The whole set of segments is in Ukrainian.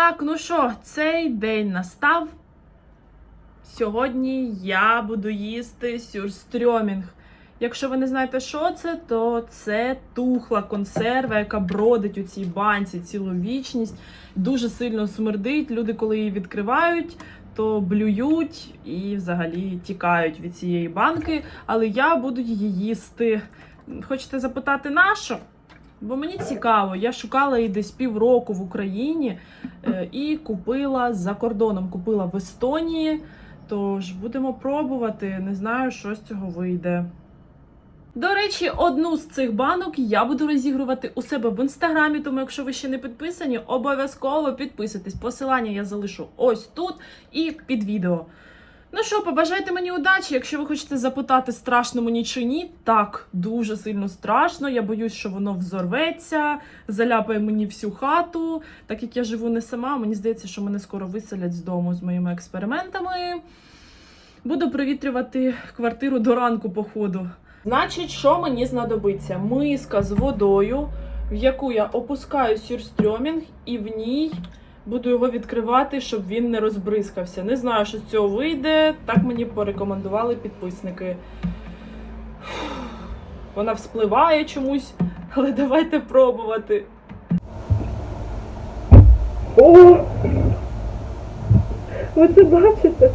Так, ну що, цей день настав. Сьогодні я буду їсти сюрстрьомінг. Якщо ви не знаєте, що це, то це тухла консерва, яка бродить у цій банці цілу вічність. Дуже сильно смердить. Люди, коли її відкривають, то блюють і взагалі тікають від цієї банки. Але я буду її їсти. Хочете запитати на що? Бо мені цікаво, я шукала її десь півроку в Україні е, і купила за кордоном. Купила в Естонії. Тож будемо пробувати. Не знаю, що з цього вийде. До речі, одну з цих банок я буду розігрувати у себе в інстаграмі. Тому, якщо ви ще не підписані, обов'язково підписуйтесь. Посилання я залишу ось тут і під відео. Ну що, побажайте мені удачі. Якщо ви хочете запитати, страшно мені чи ні, так, дуже сильно страшно. Я боюсь, що воно взорветься, заляпає мені всю хату. Так як я живу не сама, мені здається, що мене скоро виселять з дому з моїми експериментами. Буду провітрювати квартиру до ранку, походу. Значить, що мені знадобиться? Миска з водою, в яку я опускаю сюрстрьомінг, і в ній буду його відкривати, щоб він не розбризкався. Не знаю, що з цього вийде. Так мені порекомендували підписники. Вона вспливає чомусь, але давайте пробувати. О! Ви це бачите?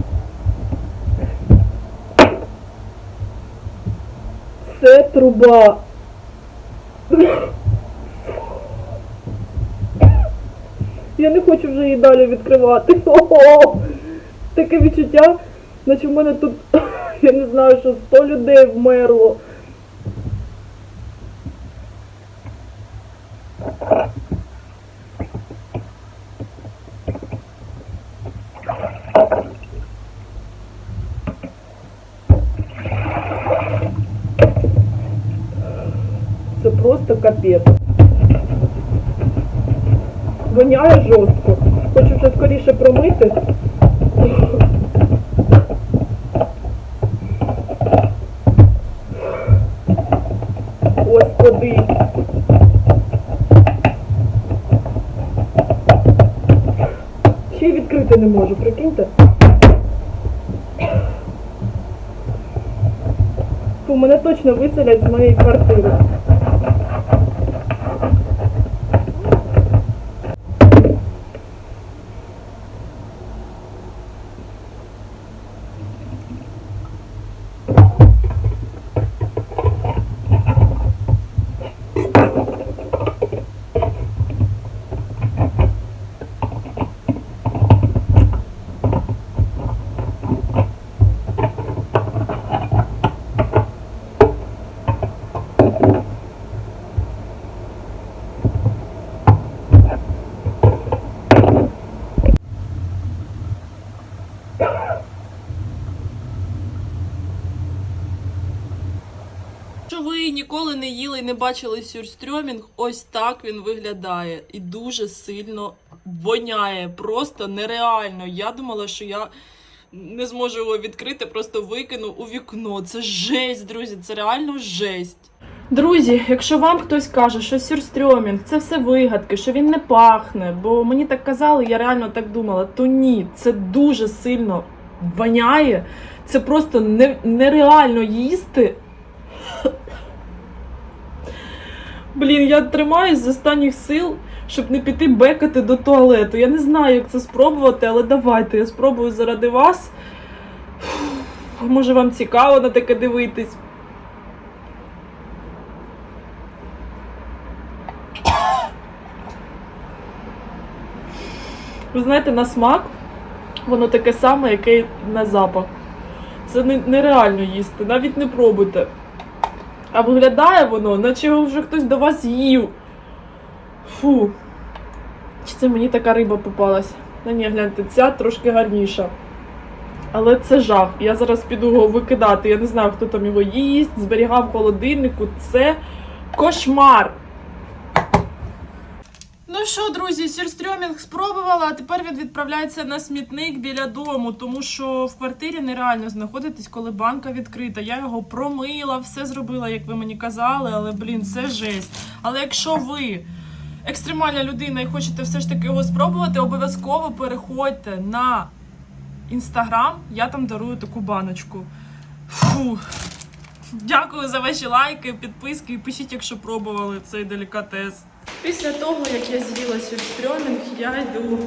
Це труба. Я не хочу вже її далі відкривати. Ого! Таке відчуття, наче в мене тут, я не знаю, що 100 людей вмерло. Це просто капець. Воняє жорстко. Хочу вже скоріше промити. Господи. Ще й відкрити не можу, прикиньте. Фу, мене точно виселять з моєї квартири. Ви ніколи не їли і не бачили сюрстрьомінг, ось так він виглядає і дуже сильно воняє. Просто нереально. Я думала, що я не зможу його відкрити, просто викину у вікно. Це жесть, друзі, це реально жесть. Друзі, якщо вам хтось каже, що сюрстрьомінг це все вигадки, що він не пахне, бо мені так казали, я реально так думала, то ні, це дуже сильно воняє. Це просто не, нереально їсти. Блін, я тримаюсь з останніх сил, щоб не піти бекати до туалету. Я не знаю, як це спробувати, але давайте я спробую заради вас. Фух, Може, вам цікаво на таке дивитись. Ви знаєте, на смак воно таке саме, яке й на запах. Це нереально їсти, навіть не пробуйте. А виглядає воно, наче його вже хтось до вас їв. Фу. Чи це мені така риба попалась? Ну ні, гляньте, ця трошки гарніша. Але це жах. Я зараз піду його викидати. Я не знаю, хто там його їсть, зберігав в холодильнику. Це кошмар. Ну що, друзі, сюрстрьомінг спробувала, а тепер він відправляється на смітник біля дому, тому що в квартирі нереально знаходитись, коли банка відкрита. Я його промила, все зробила, як ви мені казали, але блін, це жесть. Але якщо ви екстремальна людина і хочете все ж таки його спробувати, обов'язково переходьте на інстаграм. Я там дарую таку баночку. Фу. Дякую за ваші лайки, підписки і пишіть, якщо пробували цей делікатес. Після того, як я з'їла сюрстрьомінг, я йду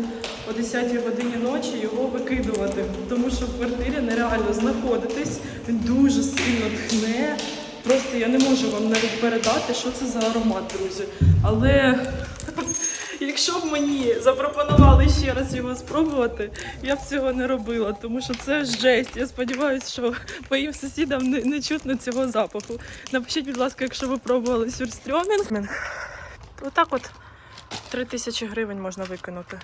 о 10 годині ночі його викидувати, тому що в квартирі нереально знаходитись. Він дуже сильно тхне. Просто я не можу вам навіть передати, що це за аромат, друзі. Але якщо б мені запропонували ще раз його спробувати, я б цього не робила, тому що це жесть. Я сподіваюся, що моїм сусідам не, не чутно цього запаху. Напишіть, будь ласка, якщо ви пробували сюрстрьомінг. Отак от 3 тисячі гривень можна викинути.